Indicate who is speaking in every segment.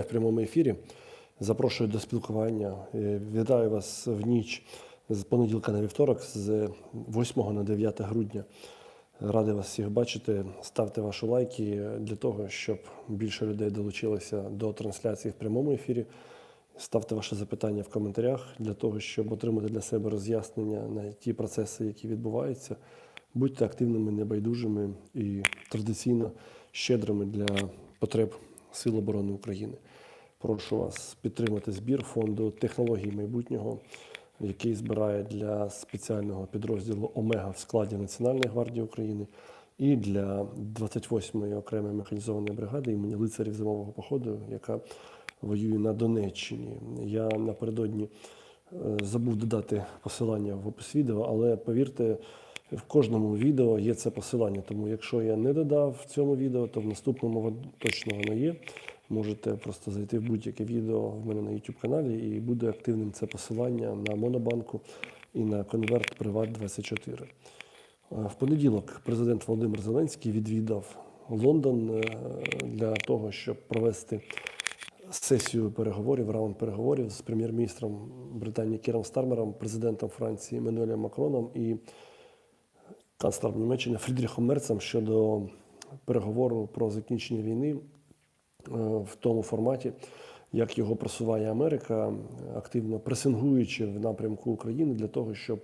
Speaker 1: в прямому ефірі. Запрошую до спілкування. Е, Вітаю вас в ніч з понеділка на вівторок, з 8 на 9 грудня. Радий вас всіх бачити. Ставте ваші лайки для того, щоб більше людей долучилося до трансляції в прямому ефірі. Ставте ваші запитання в коментарях для того, щоб отримати для себе роз'яснення на ті процеси, які відбуваються. Будьте активними, небайдужими і традиційно щедрими для потреб Сил оборони України. Прошу вас підтримати збір фонду технологій майбутнього, який збирає для спеціального підрозділу Омега в складі Національної гвардії України і для 28-ї окремої механізованої бригади імені лицарів зимового походу, яка воює на Донеччині. Я напередодні е, забув додати посилання в опис відео, але повірте, в кожному відео є це посилання. Тому якщо я не додав в цьому відео, то в наступному точно воно є. Можете просто зайти в будь-яке відео в мене на YouTube каналі і буде активним це посилання на Монобанку і на конверт Приват 24. Е, В понеділок президент Володимир Зеленський відвідав Лондон е, для того, щоб провести сесію переговорів, раунд переговорів з прем'єр-міністром Британії Кіром Стармером, президентом Франції Еммануелем Макроном і канцлером Німеччини Фрідріхом Мерцем щодо переговору про закінчення війни е, в тому форматі, як його просуває Америка, активно пресингуючи в напрямку України для того, щоб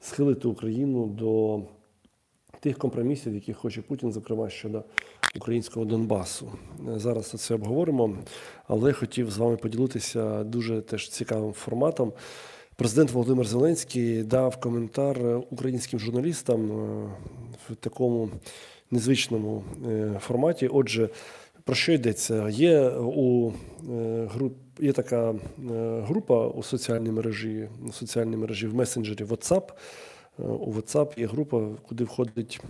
Speaker 1: схилити Україну до тих компромісів, які хоче Путін, зокрема щодо українського Донбасу. Е, Зараз це обговоримо, але хотів з вами поділитися дуже теж цікавим форматом. Президент Володимир Зеленський дав коментар українським журналістам е, в такому незвичному е, форматі. Отже, про що йдеться? Є у е, груп є така група у соціальній мережі, у соціальній мережі в месенджері WhatsApp. У WhatsApp є група, куди входить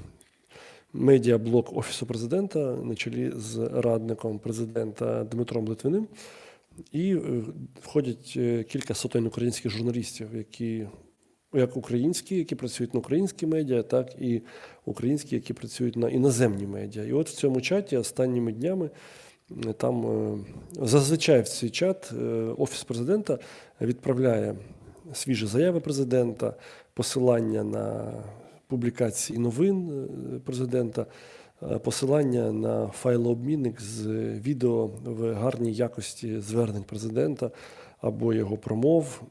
Speaker 1: медіаблок Офісу президента на чолі з радником президента Дмитром Литвиним. І е, входять е, кілька сотень українських журналістів, які як українські, які працюють на українські медіа, так і українські, які працюють на іноземні медіа. І от в цьому чаті останніми днями е, там зазвичай в цей чат офіс президента відправляє свіжі заяви президента, посилання на публікації новин президента, посилання на файлообмінник з відео в гарній якості звернень президента або його промов,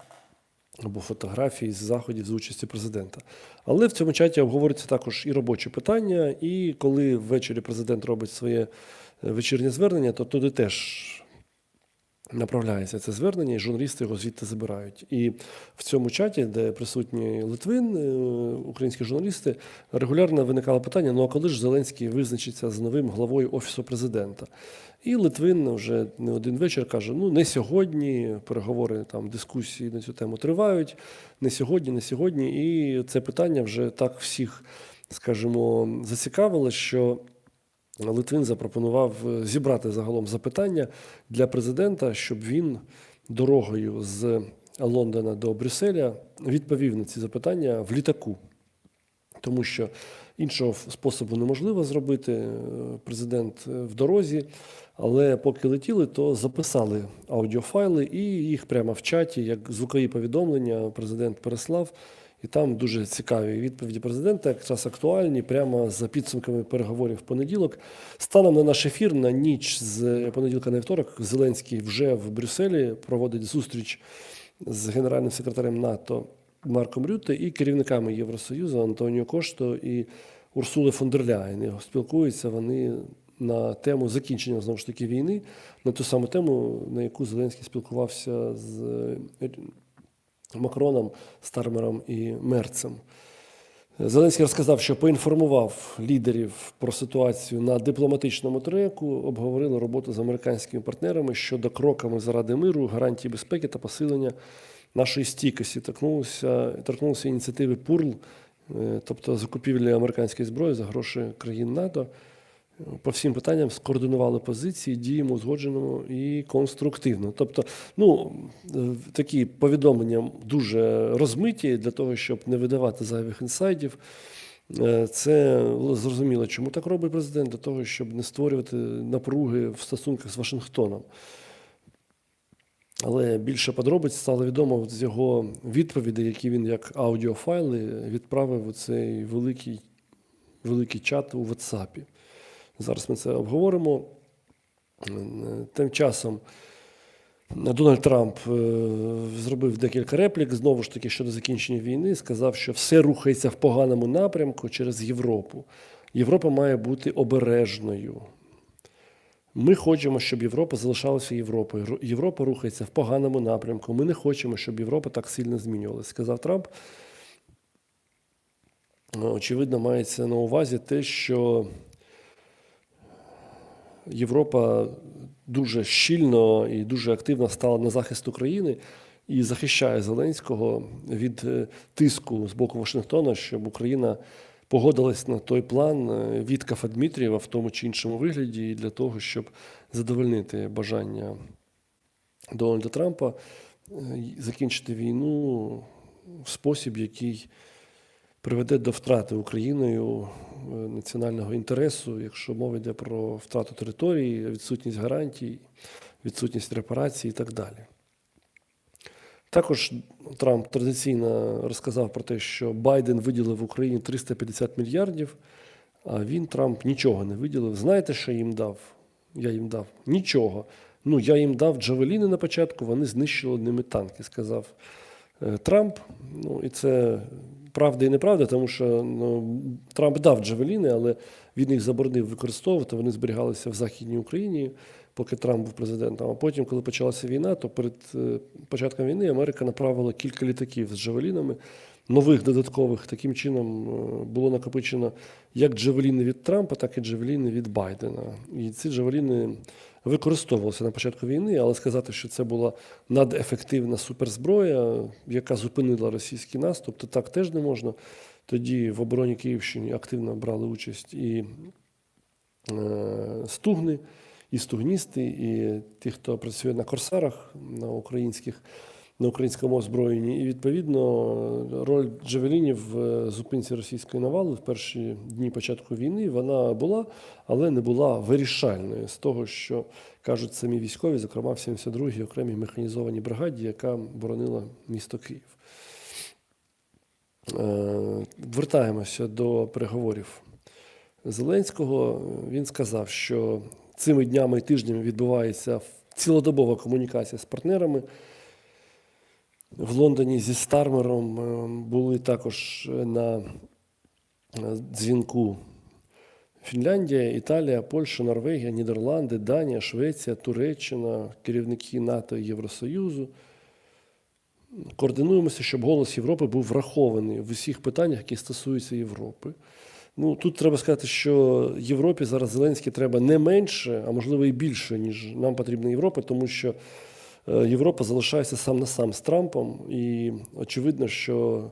Speaker 1: або фотографії з заходів з участі президента. Але в цьому чаті обговорюються також і робочі питання, і коли ввечері президент робить своє е, вечірнє звернення, то туди теж направляється це звернення, і журналісти його звідти забирають. І в цьому чаті, де присутні Литвин, е, українські журналісти, регулярно виникало питання: ну а коли ж Зеленський визначиться з новим главою Офісу президента? І Литвин вже не один вечір каже: ну не сьогодні, переговори там, дискусії на цю тему тривають, не сьогодні, не сьогодні. І це питання вже так всіх, скажімо, зацікавило, що. Литвин запропонував е, зібрати загалом запитання для президента, щоб він дорогою з Лондона до Брюсселя відповів на ці запитання в літаку, тому що іншого способу неможливо зробити. Е, Президент е, в дорозі, але поки летіли, то записали аудіофайли і їх прямо в чаті, як звукові повідомлення, президент переслав. І там дуже цікаві відповіді президента, якраз актуальні, прямо за підсумками переговорів в понеділок. Станом на наш ефір на ніч з понеділка на вівторок Зеленський вже в Брюсселі проводить зустріч з генеральним секретарем НАТО Марком Рютте і керівниками Євросоюзу Антоніо Кошто і Урсули фон дер Ляєн. І Спілкуються вони на тему закінчення знову ж таки війни, на ту саму тему, на яку Зеленський спілкувався з Макроном, Стармером і Мерцем. Зеленський розказав, що поінформував лідерів про ситуацію на дипломатичному треку, обговорили роботу з американськими партнерами щодо кроками заради миру, гарантії безпеки та посилення нашої стійкості. Торкнулися, торкнулися ініціативи ПУРЛ, е, тобто закупівлі американської зброї за гроші країн НАТО. По всім питанням скоординували позиції, діємо узгоджено і конструктивно. Тобто, ну е, такі повідомлення дуже розмиті для того, щоб не видавати зайвих інсайдів. Е, Це зрозуміло, чому так робить президент, для того, щоб не створювати напруги в стосунках з Вашингтоном. Але більше подробиць стало відомо з його відповідей, які він як аудіофайли відправив у цей великий, великий чат у WhatsApp. Зараз ми це обговоримо. Тим часом Дональд Трамп е, зробив декілька реплік знову ж таки щодо закінчення війни. Сказав, що все рухається в поганому напрямку через Європу. Європа має бути обережною. Ми хочемо, щоб Європа залишалася Європою. Європа рухається в поганому напрямку. Ми не хочемо, щоб Європа так сильно змінювалася, сказав Трамп. Очевидно, мається на увазі те, що Європа дуже щільно і дуже активно стала на захист України і захищає Зеленського від е, тиску з боку Вашингтона, щоб Україна погодилась на той план е, Віткафа Дмитрієва в тому чи іншому вигляді, для того, щоб задовольнити бажання Дональда Трампа е, закінчити війну в спосіб, який приведе до втрати Україною е, національного інтересу, якщо мова йде про втрату території, відсутність гарантій, відсутність репарацій і так далі. Також Трамп традиційно розказав про те, що Байден виділив Україні 350 мільярдів, а він Трамп нічого не виділив. Знаєте, що їм дав? Я їм дав нічого. Ну, я їм дав джавеліни на початку, вони знищили ними танки, сказав е, Трамп. Ну, і це правда і неправда, тому що ну, Трамп дав джавеліни, але він їх заборонив використовувати. Вони зберігалися в Західній Україні, поки Трамп був президентом. А потім, коли почалася війна, то перед е, початком війни Америка направила кілька літаків з джавелінами. Нових додаткових таким чином е, було накопичено як джавеліни від Трампа, так і джавеліни від Байдена. І ці джавеліни використовувалися на початку війни, але сказати, що це була надефективна суперзброя, яка зупинила російський наступ, то так теж не можна. Тоді в обороні Київщини активно брали участь і е, стугни, і стугністи, і ті, хто працює на корсарах, на українських. На українському озброєнні, і відповідно роль Джавелінів в зупинці російської навали в перші дні початку війни вона була, але не була вирішальною з того, що кажуть самі військові, зокрема в 72-й окремій механізованій бригаді, яка боронила місто Київ. Е, Вертаємося до переговорів Зеленського. Він сказав, що цими днями і тижнями відбувається цілодобова комунікація з партнерами. В Лондоні зі Стармером е, були також на е, дзвінку Фінляндія, Італія, Польща, Норвегія, Нідерланди, Данія, Швеція, Туреччина, керівники НАТО і Євросоюзу. Координуємося, щоб голос Європи був врахований в усіх питаннях, які стосуються Європи. Ну, тут треба сказати, що Європі зараз Зеленський треба не менше, а можливо і більше, ніж нам потрібна Європа, тому що Європа залишається сам на сам з Трампом, і очевидно, що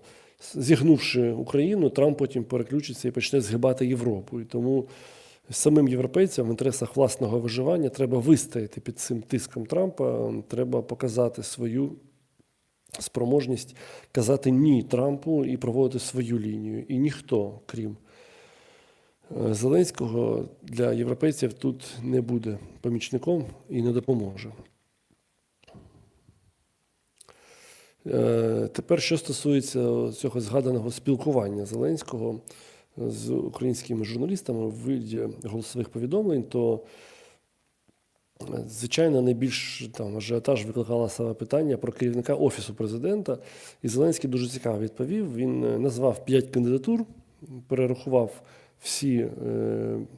Speaker 1: зігнувши Україну, Трамп потім переключиться і почне згибати Європу. І тому самим європейцям в інтересах власного виживання треба вистояти під цим тиском Трампа, треба показати свою спроможність казати ні Трампу і проводити свою лінію. І ніхто, крім е, Зеленського, для європейців тут не буде помічником і не допоможе. Е, Тепер, що стосується цього згаданого спілкування Зеленського з українськими журналістами у виді голосових повідомлень, то е, Звичайно, найбільш там ажіотаж викликало саме питання про керівника офісу президента. І Зеленський дуже цікаво відповів. Він е, назвав п'ять кандидатур, перерахував всі е,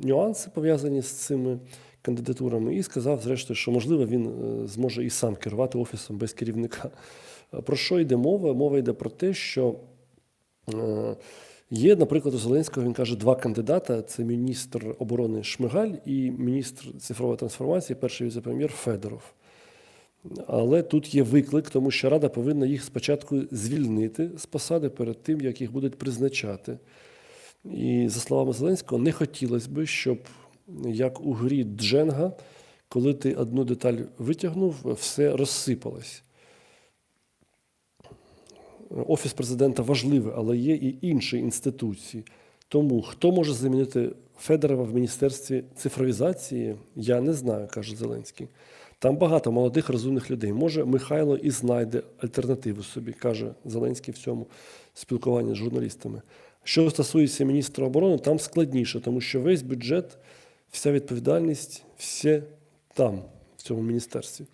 Speaker 1: нюанси пов'язані з цими кандидатурами, і сказав, зрештою, що можливо він е, зможе і сам керувати офісом без керівника. Про що йде мова? Мова йде про те, що е, Є, наприклад, у Зеленського він каже, два кандидата: це міністр оборони Шмигаль і міністр цифрової трансформації, перший віце-прем'єр Федоров. Але тут є виклик, тому що Рада повинна їх спочатку звільнити з посади перед тим, як їх будуть призначати. І, за словами Зеленського, не хотілося б, щоб як у грі Дженга, коли ти одну деталь витягнув, все розсипалось. Офіс президента важливий, але є і інші інституції. Тому хто може замінити Федорова в міністерстві цифровізації, я не знаю, каже Зеленський. Там багато молодих розумних людей. Може, Михайло і знайде альтернативу собі, каже Зеленський в цьому спілкуванні з журналістами. Що стосується міністра оборони, там складніше, тому що весь бюджет, вся відповідальність, все там, в цьому міністерстві.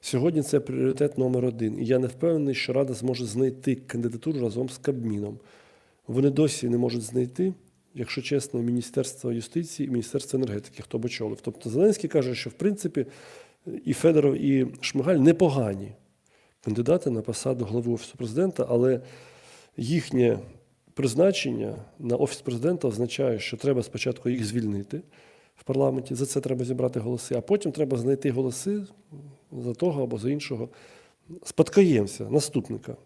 Speaker 1: Сьогодні це пріоритет номер один. І я не впевнений, що Рада зможе знайти кандидатуру разом з Кабміном. Вони досі не можуть знайти, якщо чесно, Міністерство юстиції і Міністерство енергетики, хто б очолив. Тобто Зеленський каже, що в принципі і Федоров, і Шмигаль непогані кандидати на посаду голови Офісу президента, але їхнє призначення на Офіс президента означає, що треба спочатку їх звільнити в парламенті. За це треба зібрати голоси, а потім треба знайти голоси за того або за іншого спадкоємця, наступника.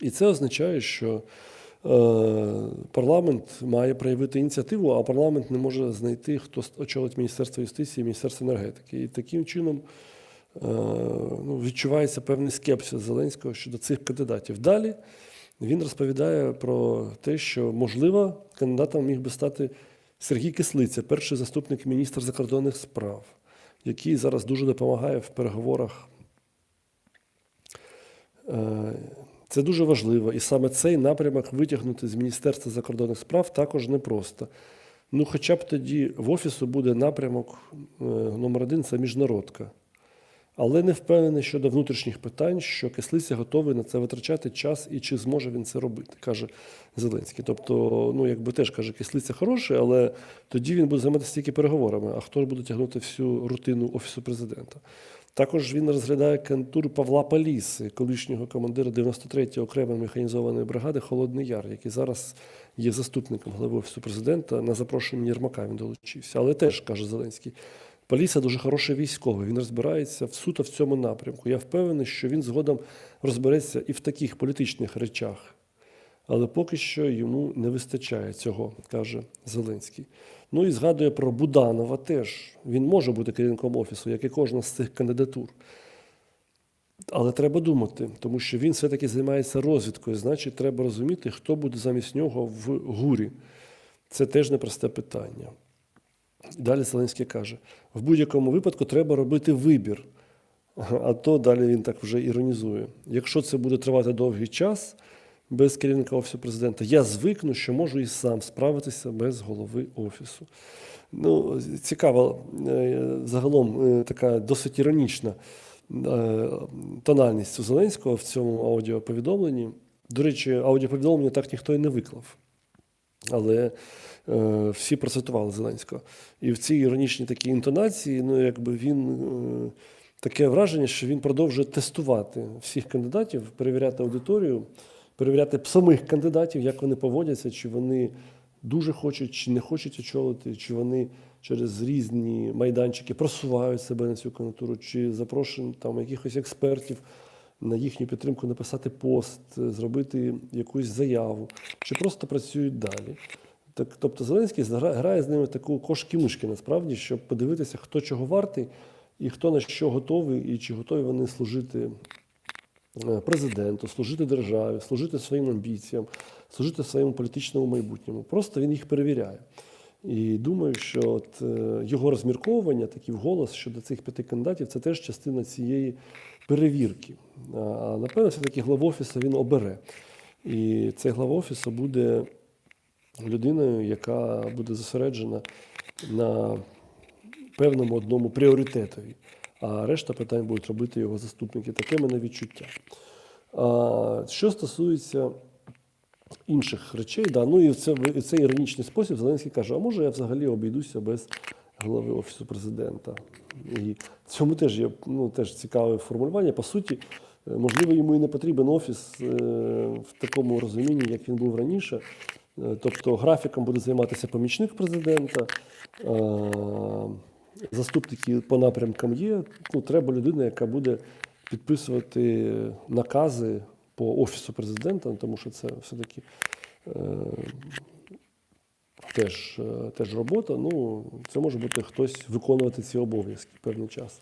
Speaker 1: І це означає, що е, парламент має проявити ініціативу, а парламент не може знайти, хто очолить Міністерство юстиції Міністерство енергетики. І таким чином е, ну, відчувається певний скепсис Зеленського щодо цих кандидатів. Далі він розповідає про те, що, можливо, кандидатом міг би стати Сергій Кислиця, перший заступник міністра закордонних справ, який зараз дуже допомагає в переговорах Е, Це дуже важливо. І саме цей напрямок витягнути з Міністерства закордонних справ також непросто. Ну, хоча б тоді в офісу буде напрямок е, номер один це міжнародка. Але не впевнений щодо внутрішніх питань, що Кислиця готовий на це витрачати час і чи зможе він це робити, каже Зеленський. Тобто, ну якби теж каже, Кислиця хороший, але тоді він буде займатися тільки переговорами. А хто ж буде тягнути всю рутину Офісу президента? Також він розглядає кандидатуру Павла Паліси, колишнього командира 93-ї окремої механізованої бригади Холодний Яр, який зараз є заступником голови Офісу президента. На запрошення Єрмака він долучився. Але теж каже Зеленський. Паліса дуже хороший військовий. Він розбирається в суто в цьому напрямку. Я впевнений, що він згодом розбереться і в таких політичних речах. Але поки що йому не вистачає цього, каже Зеленський. Ну і згадує про Буданова теж. Він може бути керівником офісу, як і кожна з цих кандидатур. Але треба думати, тому що він все-таки займається розвідкою. Значить, треба розуміти, хто буде замість нього в гурі. Це теж непросте питання. Далі Зеленський каже: в будь-якому випадку треба робити вибір. А то далі він так вже іронізує. Якщо це буде тривати довгий час без керівника офісу президента, я звикну, що можу і сам справитися без голови офісу. Ну, цікава е, загалом е, така досить іронічна е, тональність у Зеленського в цьому аудіоповідомленні. До речі, аудіоповідомлення так ніхто і не виклав. Але е, всі процитували Зеленського. І в цій іронічній такій інтонації, ну, якби він е, таке враження, що він продовжує тестувати всіх кандидатів, перевіряти аудиторію, перевіряти самих кандидатів, як вони поводяться, чи вони дуже хочуть, чи не хочуть очолити, чи вони через різні майданчики просувають себе на цю кандидатуру, чи запрошують там якихось експертів на їхню підтримку написати пост, зробити якусь заяву, чи просто працюють далі. Так, тобто Зеленський грає з ними таку кошки-мишки насправді, щоб подивитися, хто чого вартий і хто на що готовий, і чи готові вони служити е, президенту, служити державі, служити своїм амбіціям, служити своєму політичному майбутньому. Просто він їх перевіряє. І думаю, що от, е, його розмірковування, такі вголос щодо цих п'яти кандидатів, це теж частина цієї перевірки. А, напевно, все-таки главу офісу він обере. І цей глава офісу буде людиною, яка буде зосереджена на певному одному пріоритетові, а решта питань будуть робити його заступники. Таке мене відчуття. А, що стосується інших речей, да, ну і в це, в цей іронічний спосіб Зеленський каже: а може я взагалі обійдуся без голови Офісу президента. І в цьому теж є ну, теж цікаве формулювання. По суті, е, можливо, йому і не потрібен офіс е, в такому розумінні, як він був раніше. Е, Тобто графіком буде займатися помічник президента, заступники по напрямкам є. Ну, треба людина, яка буде підписувати накази по офісу президента, тому що це все-таки теж, е, теж робота. Ну, це може бути хтось виконувати ці обов'язки певний час.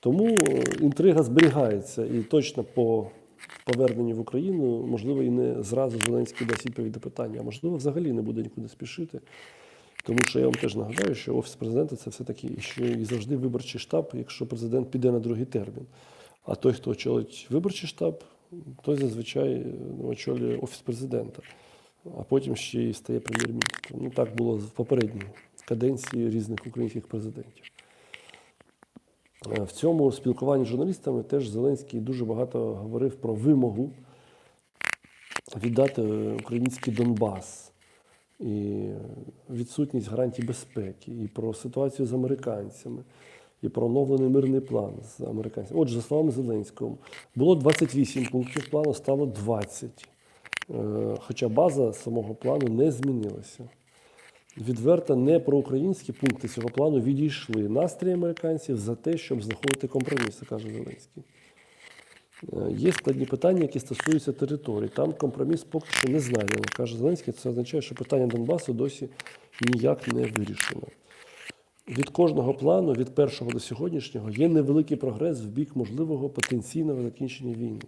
Speaker 1: Тому е, інтрига зберігається і точно по поверненню в Україну, можливо, і не зразу Зеленський дасть відповідь до питання, а можливо, взагалі не буде нікуди спішити. Тому що я вам теж нагадаю, що офіс президента це все-таки ще і завжди виборчий штаб, якщо президент піде на другий термін. А той, хто очолить виборчий штаб, той зазвичай ну, очолює офіс президента, а потім ще й стає прем'єр-міністром. Ну так було в попередній каденції різних українських президентів. Е, В цьому спілкуванні з журналістами теж Зеленський дуже багато говорив про вимогу віддати е, український Донбас і відсутність гарантій безпеки, і про ситуацію з американцями, і про оновлений мирний план з американцями. Отже, за словами Зеленського, було 28 пунктів плану, стало 20. Е, Хоча база самого плану не змінилася. Відверто не проукраїнські пункти цього плану відійшли настрій американців за те, щоб знаходити компроміси, каже Зеленський. Е, Є складні питання, які стосуються територій. Там компроміс поки що не знайдено. Каже Зеленський, це означає, що питання Донбасу досі ніяк не вирішено. Від кожного плану, від першого до сьогоднішнього, є невеликий прогрес в бік можливого потенційного закінчення війни.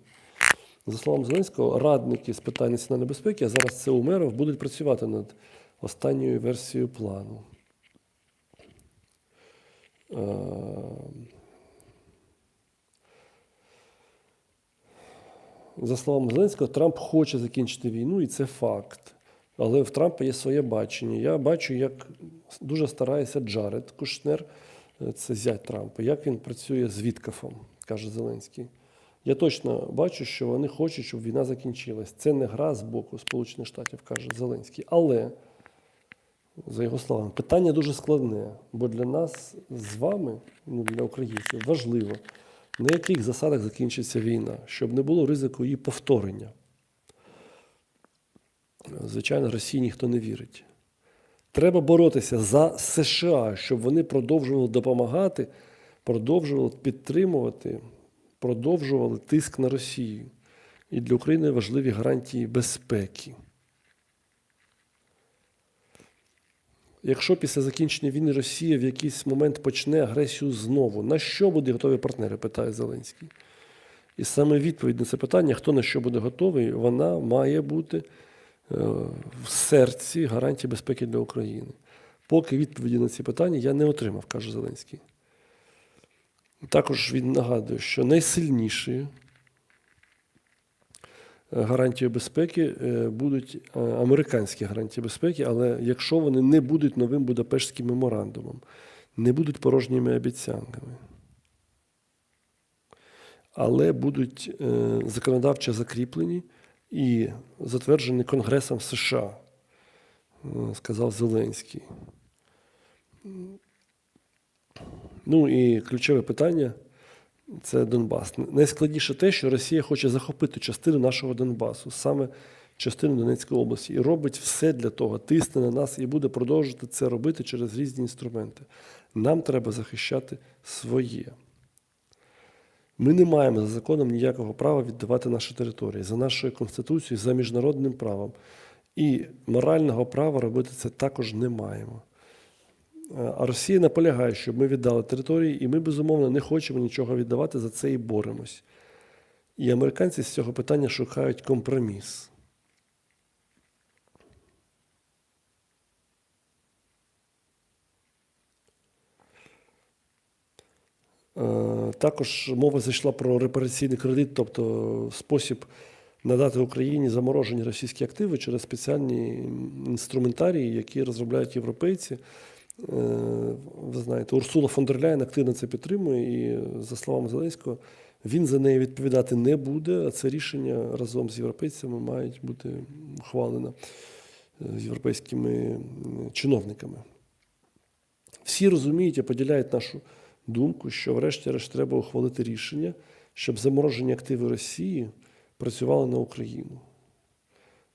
Speaker 1: За словами Зеленського, радники з питань національної безпеки, а зараз це Умеров, будуть працювати над останньою версією плану. Е, За словами Зеленського, Трамп хоче закінчити війну, і це факт. Але в Трампа є своє бачення. Я бачу, як дуже старається Джаред Кушнер, е, це зять Трампа, як він працює з Віткафом, каже Зеленський. Я точно бачу, що вони хочуть, щоб війна закінчилась. Це не гра з боку Сполучених Штатів, каже Зеленський. Але, за його словами, питання дуже складне, бо для нас з вами, ну для українців, важливо, на яких засадах закінчиться війна, щоб не було ризику її повторення. Звичайно, Росії ніхто не вірить. Треба боротися за США, щоб вони продовжували допомагати, продовжували підтримувати, продовжували тиск на Росію. І для України важливі гарантії безпеки. Якщо після закінчення війни Росія в якийсь момент почне агресію знову, на що будуть готові партнери? питає Зеленський. І саме відповідь на це питання, хто на що буде готовий, вона має бути е, в серці гарантії безпеки для України. Поки відповіді на ці питання я не отримав, каже Зеленський. Також він нагадує, що найсильніші гарантії безпеки е, будуть е, американські гарантії безпеки, але якщо вони не будуть новим Будапештським меморандумом, не будуть порожніми обіцянками, але будуть е, законодавчо закріплені і затверджені Конгресом США, е, сказав Зеленський. Ну і ключове питання це Донбас. Найскладніше те, що Росія хоче захопити частину нашого Донбасу, саме частину Донецької області, і робить все для того, тисне на нас і буде продовжувати це робити через різні інструменти. Нам треба захищати своє. Ми не маємо за законом ніякого права віддавати наші території за нашою конституцією, за міжнародним правом. І морального права робити це також не маємо. А Росія наполягає, щоб ми віддали території, і ми, безумовно, не хочемо нічого віддавати, за це і боремось. І американці з цього питання шукають компроміс. Е, Також мова зайшла про репараційний кредит, тобто спосіб надати Україні заморожені російські активи через спеціальні інструментарії, які розробляють європейці. Е, Ви знаєте, Урсула фон дер Ляйн активно це підтримує, і за словами Зеленського, він за неї відповідати не буде. А це рішення разом з європейцями мають бути ухвалено е, європейськими е, чиновниками. Всі розуміють і поділяють нашу думку, що врешті-решт треба ухвалити рішення, щоб заморожені активи Росії працювали на Україну.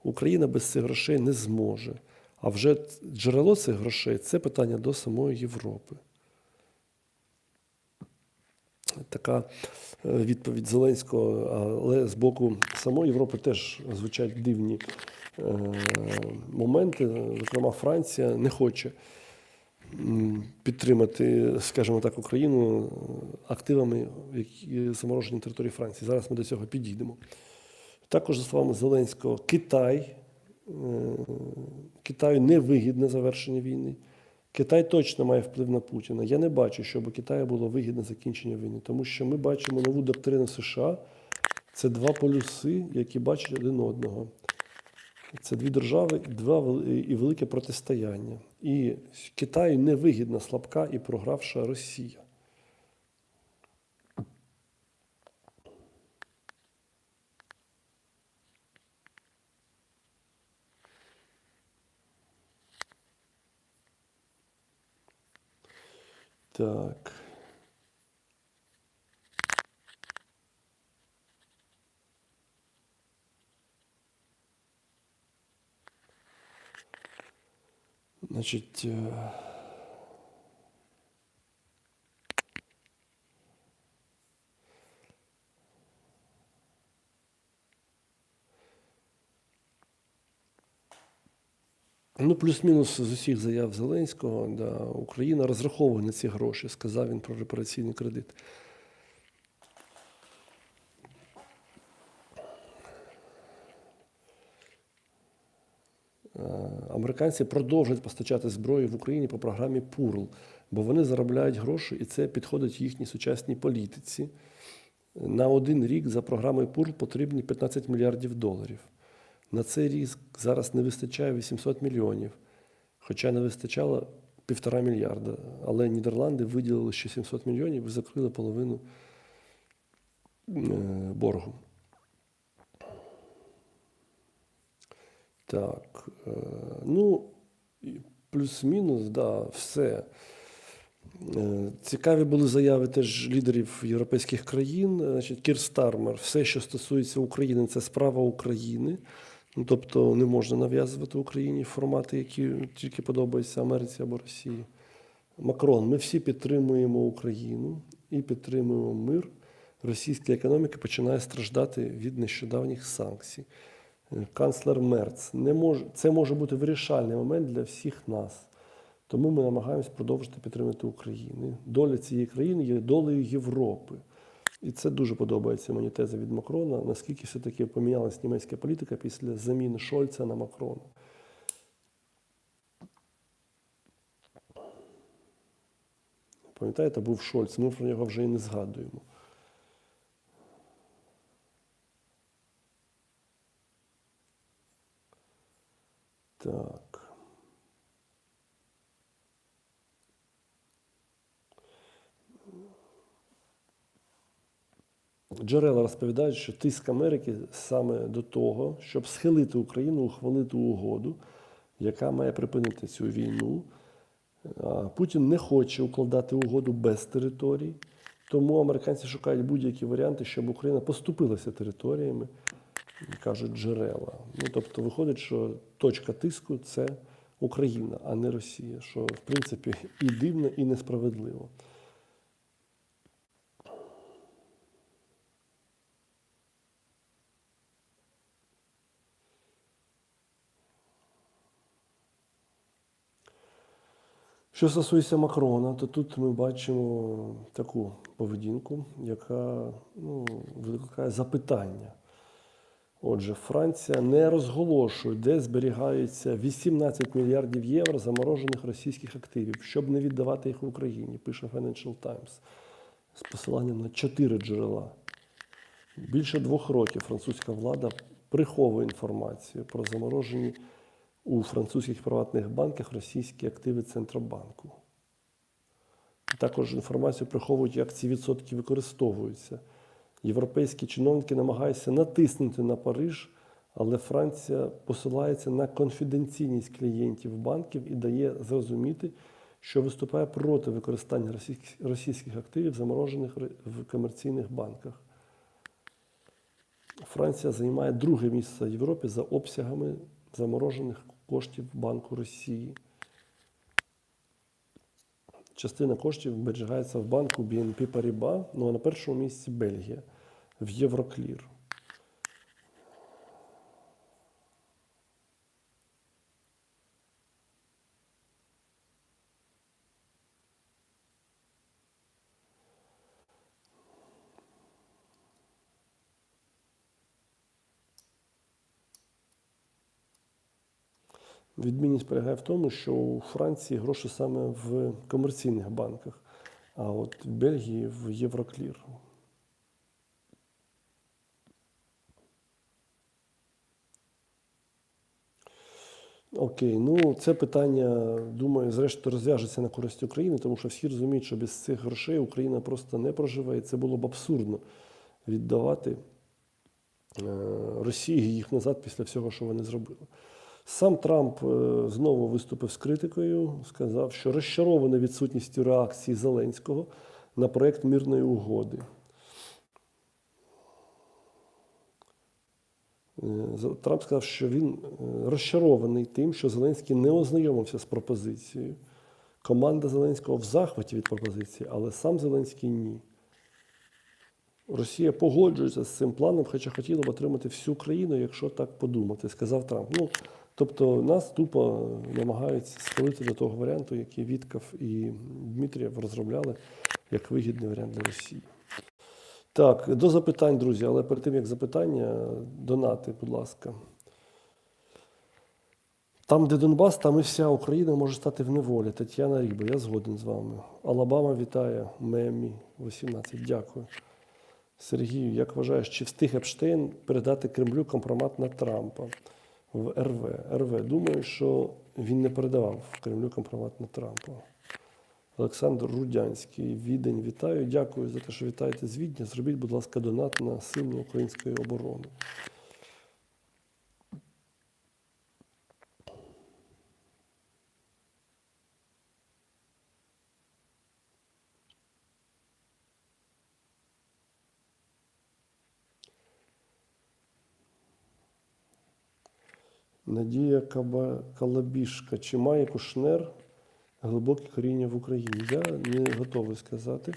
Speaker 1: Україна без цих грошей не зможе. А вже джерело цих грошей це питання до самої Європи. Така е, відповідь Зеленського, але з боку самої Європи теж звучать дивні е, моменти. Зокрема, Франція не хоче підтримати, скажімо так, Україну активами, які заморожені на території Франції. Зараз ми до цього підійдемо. Також, за словами Зеленського, Китай Е, Китаю не вигідне завершення війни. Китай точно має вплив на Путіна. Я не бачу, щоб у Китаю було вигідне закінчення війни, тому що ми бачимо нову доктрину США. Це два полюси, які бачать один одного. Це дві держави, два і велике протистояння. І Китаю невигідна слабка і програвша Росія. Так. Значить, ну, плюс-мінус з усіх заяв Зеленського, да, Україна розраховує на ці гроші, сказав він про репараційний кредит. Е, Американці продовжують постачати зброю в Україні по програмі ПУРЛ, бо вони заробляють гроші, і це підходить їхній сучасній політиці. На один рік за програмою ПУРЛ потрібні 15 мільярдів доларів. На цей рік зараз не вистачає 800 мільйонів, хоча не вистачало півтора мільярда. Але Нідерланди виділили ще 700 мільйонів і закрили половину е, боргу. Так. е, Ну, плюс-мінус, да, все. Е, Цікаві були заяви теж лідерів європейських країн. Значить, Кір Стармер, все, що стосується України, це справа України. Ну, тобто не можна нав'язувати Україні формати, які тільки подобаються Америці або Росії. Макрон, ми всі підтримуємо Україну і підтримуємо мир. Російська економіка починає страждати від нещодавніх санкцій. Канцлер Мерц, не мож, це може бути вирішальний момент для всіх нас. Тому ми намагаємось продовжити підтримати Україну. Доля цієї країни є долею Європи. І це дуже подобається мені теза від Макрона, наскільки все-таки помінялась німецька політика після заміни Шольца на Макрона. Пам'ятаєте, був Шольц, ми про нього вже і не згадуємо. Так. Джерела розповідають, що тиск Америки саме до того, щоб схилити Україну, ухвалити угоду, яка має припинити цю війну. Путін не хоче укладати угоду без територій, тому американці шукають будь-які варіанти, щоб Україна поступилася територіями, кажуть джерела. Ну, тобто виходить, що точка тиску це Україна, а не Росія, що в принципі і дивно, і несправедливо. Що стосується Макрона, то тут ми бачимо таку поведінку, яка ну, викликає запитання. Отже, Франція не розголошує, де зберігаються 18 мільярдів євро заморожених російських активів, щоб не віддавати їх в Україні, пише Financial Times з посиланням на чотири джерела. Більше двох років французька влада приховує інформацію про заморожені у французьких приватних банках російські активи Центробанку. Також інформацію приховують, як ці відсотки використовуються. Європейські чиновники намагаються натиснути на Париж, але Франція посилається на конфіденційність клієнтів банків і дає зрозуміти, що виступає проти використання російських- активів, заморожених в комерційних банках. Франція займає друге місце в Європі за обсягами заморожених коштів Банку Росії. Частина коштів зберігається в банку BNP Paribas, ну а на першому місці Бельгія в Євроклір. Відмінність полягає в тому, що у Франції гроші саме в комерційних банках, а от в Бельгії в Євроклір. Окей, ну це питання, думаю, зрештою розв'яжеться на користь України, тому що всі розуміють, що без цих грошей Україна просто не проживе, і це було б абсурдно віддавати е, Росії їх назад після всього, що вони зробили. Сам Трамп е, знову виступив з критикою, сказав, що розчарований відсутністю реакції Зеленського на проект мирної угоди. Е, Трамп сказав, що він е, розчарований тим, що Зеленський не ознайомився з пропозицією. Команда Зеленського в захваті від пропозиції, але сам Зеленський ні. Росія погоджується з цим планом, хоча хотіла б отримати всю країну, якщо так подумати, сказав Трамп. Ну, тобто нас тупо намагаються схилити до того варіанту, який Вітков і Дмитрієв розробляли як вигідний варіант для Росії. Так, до запитань, друзі, але перед тим як запитання, донати, будь ласка. Там, де Донбас, там і вся Україна може стати в неволі. Тетяна Ріба, я згоден з вами. Алабама вітає, Мемі 18. Дякую. Сергію, як вважаєш, чи встиг Епштейн передати Кремлю компромат на Трампа в РВ? РВ. Думаю, що він не передавав Кремлю компромат на Трампа. Олександр Рудянський, Відень, вітаю. Дякую за те, що вітаєте з Відня. Зробіть, будь ласка, донат на силу української оборони. Надія Каба... Калабішка. Чи має Кушнер глибокі коріння в Україні? Я не готовий сказати.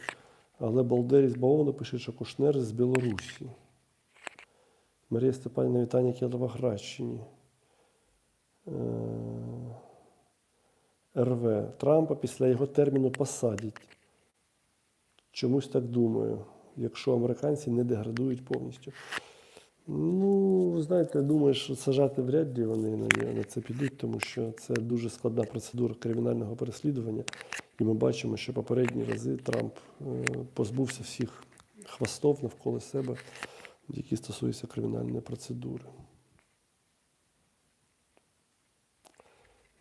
Speaker 1: Але Балдеріс Баовна пише, що Кушнер з Білорусі. Марія Степанівна вітання Кіровоградщині. Е, РВ. Трампа після його терміну посадять. Чомусь так думаю, якщо американці не деградують повністю. Ну, ви знаєте, думаю, що сажати вряд ли вони на, на це підуть, тому що це дуже складна процедура кримінального переслідування. І ми бачимо, що попередні рази Трамп е, позбувся всіх хвостов навколо себе, які стосуються кримінальної процедури.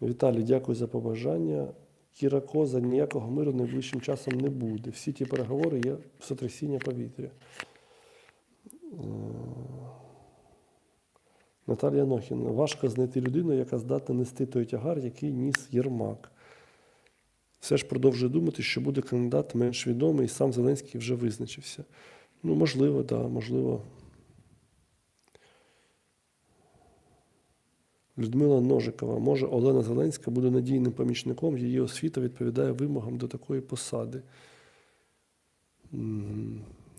Speaker 1: Віталій, дякую за побажання. Кіра Коза, ніякого миру найближчим часом не буде. Всі ті переговори є сотрясіння повітря. Наталія Нохіна. Важко знайти людину, яка здатна нести той тягар, який ніс Єрмак. Все ж продовжує думати, що буде кандидат менш відомий, і сам Зеленський вже визначився. Ну, можливо, так, да, можливо. Людмила Ножикова. Може, Олена Зеленська буде надійним помічником, її освіта відповідає вимогам до такої посади.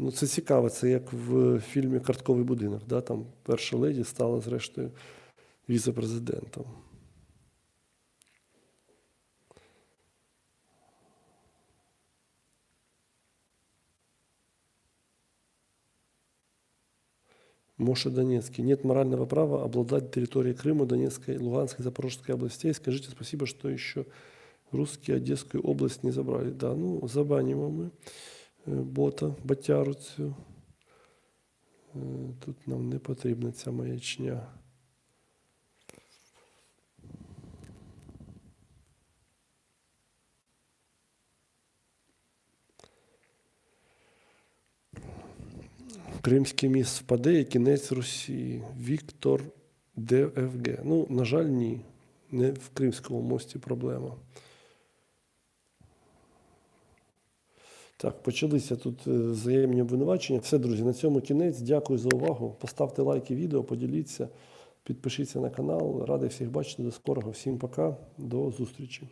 Speaker 1: Ну, це цікаво, це як в фільмі Картковий будинок. Да? Там перша леді стала, зрештою, віце-президентом. Моша Донецкий. Нет морального права обладать территорией Крыма, Донецкой, Луганской, Запорожской областей. Скажите спасибо, что еще русские Одесскую область не забрали. Да, ну, забанимо ми е, бота, батяру цю. Е, Тут нам не потрібна ця маячня. Кримський міст впаде і кінець Росії. Віктор ДФГ. Ну, на жаль, ні. Не в Кримському мості проблема. Так, почалися тут е, взаємні обвинувачення. Все, друзі, на цьому кінець. Дякую за увагу. Поставте лайки відео, поділіться, підпишіться на канал. Радий всіх бачити. До скорого. Всім пока, до зустрічі.